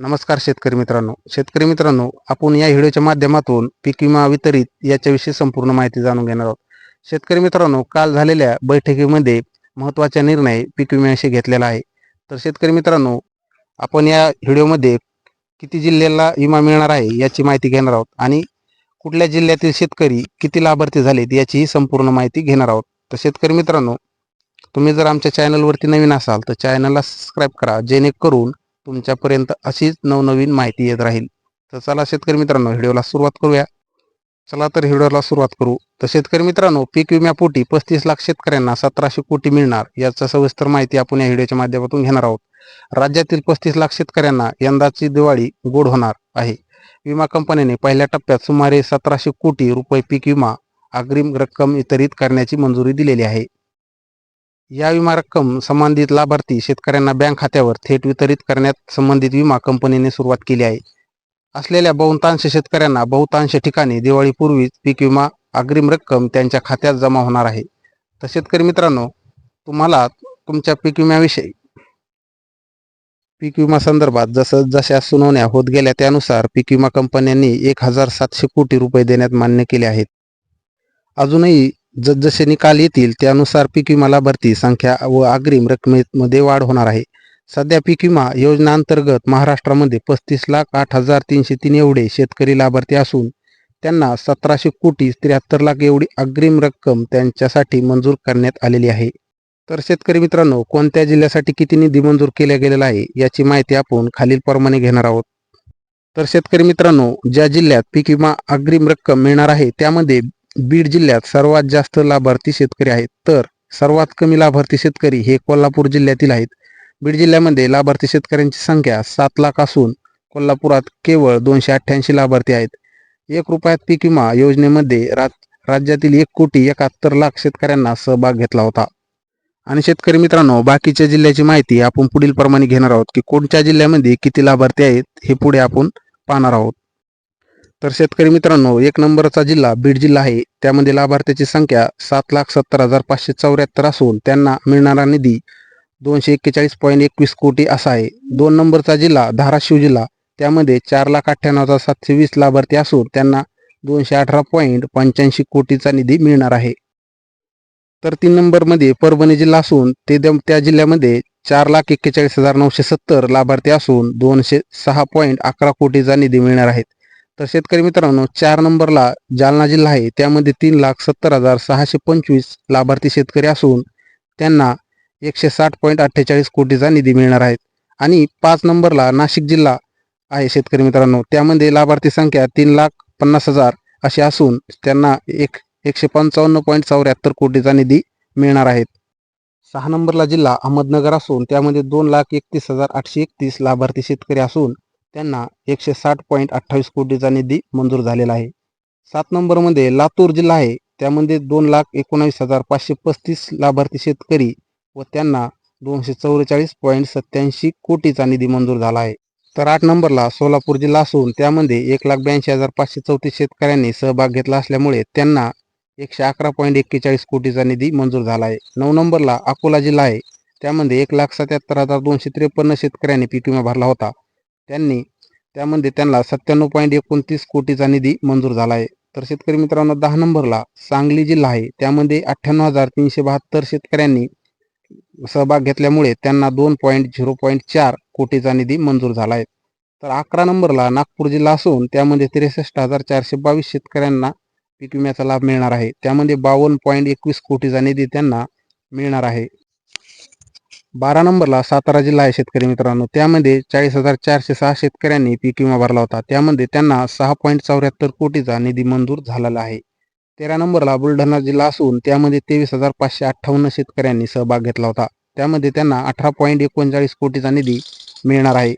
नमस्कार शेतकरी मित्रांनो. शेतकरी मित्रांनो आपण या व्हिडिओच्या माध्यमातून पीक विमा वितरित याच्याविषयी संपूर्ण माहिती जाणून घेणार आहोत. शेतकरी मित्रांनो काल झालेल्या बैठकीमध्ये महत्त्वाचा निर्णय पीक विम्याविषयी घेतलेला आहे. तर शेतकरी मित्रांनो आपण या व्हिडिओमध्ये किती जिल्ह्याला विमा मिळणार आहे याची माहिती घेणार आहोत आणि कुठल्या जिल्ह्यातील शेतकरी किती लाभार्थी झालेत याचीही संपूर्ण माहिती घेणार आहोत. तर शेतकरी मित्रांनो तुम्ही जर आमच्या चॅनलवरती नवीन असाल तर चॅनलला सबस्क्राईब करा जेणेकरून तुमच्यापर्यंत अशीच नवनवीन माहिती येत राहील. तर चला शेतकरी मित्रांनो व्हिडिओला सुरुवात करूया. चला तर व्हिडिओला सुरुवात करू. तर शेतकरी मित्रांनो पीक विम्यापोटी पस्तीस लाख शेतकऱ्यांना सतराशे कोटी मिळणार याचा सविस्तर माहिती आपण या व्हिडिओच्या माध्यमातून घेणार आहोत. राज्यातील पस्तीस लाख शेतकऱ्यांना यंदाची दिवाळी गोड होणार आहे. विमा कंपन्याने पहिल्या टप्प्यात सुमारे सतराशे कोटी रुपये पीक विमा अग्रिम रक्कम वितरित करण्याची मंजुरी दिलेली आहे. या विमा रक्कम संबंधित लाभार्थी शेतकऱ्यांना बँक खात्यावर थेट वितरित करण्यात संबंधित विमा कंपनीने सुरुवात केली आहे. असलेल्या बहुतांश शेतकऱ्यांना बहुतांश ठिकाणी दिवाळीपूर्वीच पीक विमा अग्रिम रक्कम त्यांच्या खात्यात जमा होणार आहे. तर शेतकरी मित्रांनो तुम्हाला तुमच्या पीक विम्याविषयी पीक विमा संदर्भात जसं जशा सुनावण्या होत गेल्या त्यानुसार पीक विमा कंपन्यांनी एक हजार सातशे कोटी रुपये देण्यात मान्य केले आहेत. अजूनही जसजसे निकाल येतील त्यानुसार पीक विमा लाभार्थी संख्या व अग्रिम रकमेमध्ये वाढ होणार आहे. सध्या पीक विमा योजना अंतर्गत महाराष्ट्रामध्ये पस्तीस लाख आठ हजार तीनशे तीन एवढे शेतकरी लाभार्थी असून त्यांना सतराशे कोटी त्र्याहत्तर लाख एवढी अग्रिम रक्कम त्यांच्यासाठी मंजूर करण्यात आलेली आहे. तर शेतकरी मित्रांनो कोणत्या जिल्ह्यासाठी किती निधी मंजूर केला गेलेला आहे याची माहिती आपण खालीलप्रमाणे घेणार आहोत. तर शेतकरी मित्रांनो ज्या जिल्ह्यात पीक विमा अग्रिम रक्कम मिळणार आहे त्यामध्ये बीड जिल्ह्यात सर्वात जास्त लाभार्थी शेतकरी आहेत. तर सर्वात कमी लाभार्थी शेतकरी हे कोल्हापूर जिल्ह्यातील आहेत. बीड जिल्ह्यामध्ये लाभार्थी शेतकऱ्यांची संख्या सात लाख असून कोल्हापुरात केवळ दोनशे अठ्ठ्याऐंशी लाभार्थी आहेत. एक रुपयात पीक विमा योजनेमध्ये राज्यातील एक कोटी एकाहत्तर लाख शेतकऱ्यांना सहभाग घेतला होता. आणि शेतकरी मित्रांनो बाकीच्या जिल्ह्याची माहिती आपण पुढील प्रमाणे घेणार आहोत की कोणत्या जिल्ह्यामध्ये किती लाभार्थी आहेत हे पुढे आपण पाहणार आहोत. तर शेतकरी मित्रांनो एक नंबरचा जिल्हा बीड जिल्हा आहे. त्यामध्ये लाभार्थ्याची संख्या सात लाख सत्तर हजार पाचशे चौऱ्याहत्तर असून त्यांना मिळणारा निधी दोनशे एक्केचाळीस पॉईंट एकवीस कोटी असा आहे. दोन नंबरचा जिल्हा धाराशिव जिल्हा. त्यामध्ये चार लाख अठ्ठ्याण्णव हजार सातशे वीस लाभार्थी असून त्यांना दोनशे अठरा पॉईंट पंच्याऐंशी कोटीचा निधी मिळणार आहे. तर तीन नंबरमध्ये परभणी जिल्हा असून ते त्या जिल्ह्यामध्ये चार लाख एक्केचाळीस हजार नऊशे सत्तर लाभार्थी असून दोनशे सहा पॉईंट अकरा कोटीचा निधी मिळणार आहेत तर शेतकरी मित्रांनो चार नंबरला जालना जिल्हा आहे. त्यामध्ये तीन लाख सत्तर हजार सहाशे पंचवीस लाभार्थी शेतकरी असून त्यांना एकशे साठ पॉईंट अठ्ठेचाळीस कोटीचा निधी मिळणार आहे. आणि पाच नंबरला नाशिक जिल्हा आहे शेतकरी मित्रांनो. त्यामध्ये लाभार्थी संख्या तीन लाख पन्नास हजार अशी असून त्यांना एक एकशे पंचावन्न पॉईंट चौऱ्याहत्तर कोटीचा निधी मिळणार आहेत सहा नंबरला जिल्हा अहमदनगर असून त्यामध्ये दोन लाख एकतीस हजार आठशे एकतीस लाभार्थी शेतकरी असून त्यांना एकशे साठ पॉईंट अठ्ठावीस कोटीचा निधी मंजूर झालेला आहे. सात नंबरमध्ये लातूर जिल्हा आहे. त्यामध्ये दोन लाख एकोणावीस हजार पाचशे पस्तीस लाभार्थी शेतकरी व त्यांना दोनशे चौवेचाळीस पॉईंट सत्याऐंशी कोटीचा निधी मंजूर झाला आहे. तर आठ नंबरला सोलापूर जिल्हा असून त्यामध्ये एक लाख ब्याऐंशी हजार पाचशे चौतीस शेतकऱ्यांनी सहभाग घेतला असल्यामुळे त्यांना एकशे अकरा पॉईंट एक्केचाळीस कोटीचा निधी मंजूर झाला आहे. नऊ नंबरला अकोला जिल्हा आहे. त्यामध्ये एक लाख सत्याहत्तर हजार दोनशे त्रेपन्न शेतकऱ्यांनी पीक विमा भरला होता. त्यांनी त्यामध्ये त्यांना सत्त्याण्णव पॉईंट एकोणतीस कोटीचा निधी मंजूर झाला आहे. तर शेतकरी मित्रांनो दहा नंबरला सांगली जिल्हा आहे. त्यामध्ये अठ्ठ्याण्णव हजार तीनशे बहात्तर शेतकऱ्यांनी सहभाग घेतल्यामुळे त्यांना दोन पॉईंट झिरो पॉईंट चार कोटीचा निधी मंजूर झाला आहे. तर अकरा नंबरला नागपूर जिल्हा असून त्यामध्ये त्रेसष्ट हजार चारशे बावीस शेतकऱ्यांना पीक विम्याचा लाभ मिळणार आहे. त्यामध्ये बावन्न पॉईंट एकवीस कोटीचा निधी त्यांना मिळणार आहे. बारा नंबरला सातारा जिल्हा आहे शेतकरी मित्रांनो. त्यामध्ये चाळीस हजार चारशे सहा शेतकऱ्यांनी पीक विमा भरला होता. त्यामध्ये त्यांना सहा पॉईंट चौऱ्याहत्तर कोटीचा निधी मंजूर झालेला आहे. तेरा नंबरला बुलढाणा जिल्हा असून त्यामध्ये तेवीस हजार पाचशे अठ्ठावन्न शेतकऱ्यांनी सहभाग घेतला होता. त्यामध्ये त्यांना अठरा पॉईंट एकोणचाळीस कोटीचा निधी मिळणार आहे.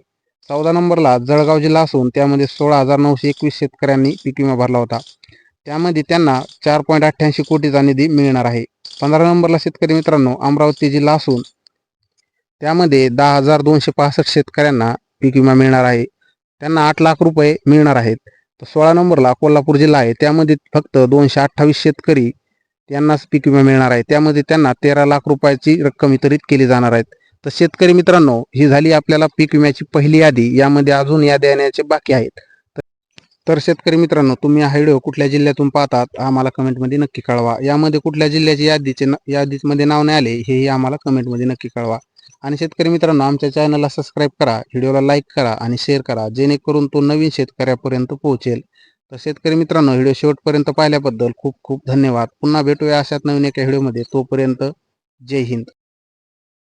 चौदा नंबरला जळगाव जिल्हा असून त्यामध्ये सोळा हजार नऊशे एकवीस शेतकऱ्यांनी पीक विमा भरला होता. त्यामध्ये त्यांना चार पॉईंट अठ्ठ्याऐंशी कोटीचा निधी मिळणार आहे. पंधरा नंबरला शेतकरी मित्रांनो अमरावती जिल्हा असून त्यामध्ये दहा हजार दोनशे पासष्ट शेतकऱ्यांना पीक विमा मिळणार आहे. त्यांना आठ लाख रुपये मिळणार आहेत. तर सोळा नंबरला कोल्हापूर जिल्हा आहे. त्यामध्ये फक्त दोनशे अठ्ठावीस शेतकरी यांनाच पीक विमा मिळणार आहे. त्यामध्ये त्यांना तेरा लाख रुपयाची रक्कम वितरित केली जाणार आहेत तर शेतकरी मित्रांनो ही झाली आपल्याला पीक विम्याची पहिली यादी. यामध्ये अजून याद्या येण्याचे बाकी आहेत. तर शेतकरी मित्रांनो तुम्ही हा व्हिडिओ कुठल्या जिल्ह्यातून पाहतात आम्हाला कमेंटमध्ये नक्की कळवा. यामध्ये कुठल्या जिल्ह्याची यादीचे न- यादीमध्ये नाव नाही आले हेही आम्हाला कमेंटमध्ये नक्की कळवा. आणि शेतकरी मित्रांनो आमच्या चॅनलला सबस्क्राईब करा व्हिडिओला लाईक करा आणि शेअर करा जेणेकरून तो नवीन शेतकऱ्यापर्यंत पोहोचेल. तर शेतकरी मित्रांनो व्हिडिओ शेवटपर्यंत पाहिल्याबद्दल खूप खूप धन्यवाद. पुन्हा भेटूया अशाच नवीन एका व्हिडिओमध्ये तोपर्यंत जय हिंद.